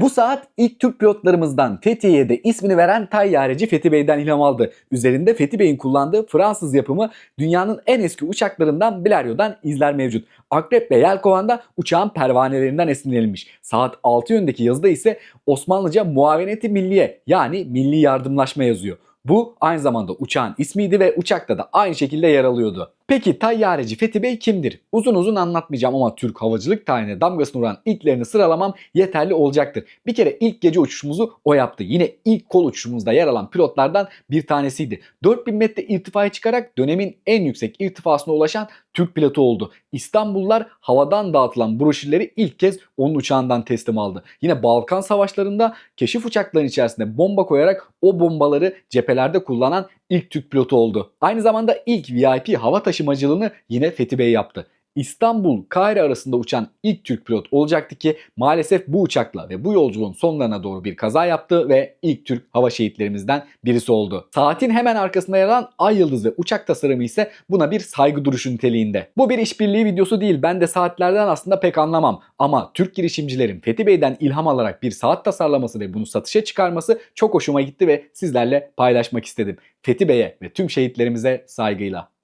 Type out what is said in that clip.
Bu saat ilk Türk pilotlarımızdan Fethiye'ye de ismini veren tayyareci Fethi Bey'den ilham aldı. Üzerinde Fethi Bey'in kullandığı Fransız yapımı dünyanın en eski uçaklarından Blério'dan izler mevcut. Akrep ve Yelkovan'da uçağın pervanelerinden esinlenilmiş. Saat 6 yöndeki yazıda ise Osmanlıca muaveneti milliye yani milli yardımlaşma yazıyor. Bu aynı zamanda uçağın ismiydi ve uçakta da aynı şekilde yer alıyordu. Peki tayyareci Fethi Bey kimdir? Uzun uzun anlatmayacağım ama Türk havacılık tarihine damgasını vuran ilklerini sıralamam yeterli olacaktır. Bir kere ilk gece uçuşumuzu o yaptı. Yine ilk kol uçuşumuzda yer alan pilotlardan bir tanesiydi. 4000 metre irtifaya çıkarak dönemin en yüksek irtifasına ulaşan Türk pilotu oldu. İstanbullular havadan dağıtılan broşürleri ilk kez onun uçağından teslim aldı. Yine Balkan savaşlarında keşif uçaklarının içerisinde bomba koyarak o bombaları cephelerde kullanan ilk Türk pilotu oldu. Aynı zamanda ilk VIP hava taşımacılığını yine Fethi Bey yaptı. İstanbul, Kahire arasında uçan ilk Türk pilot olacaktı ki maalesef bu uçakla ve bu yolculuğun sonlarına doğru bir kaza yaptı ve ilk Türk hava şehitlerimizden birisi oldu. Saatin hemen arkasında yer alan ay yıldız ve uçak tasarımı ise buna bir saygı duruşu niteliğinde. Bu bir işbirliği videosu değil. Ben de saatlerden aslında pek anlamam. Ama Türk girişimcilerin Fethi Bey'den ilham alarak bir saat tasarlaması ve bunu satışa çıkarması çok hoşuma gitti ve sizlerle paylaşmak istedim. Fethi Bey'e ve tüm şehitlerimize saygıyla.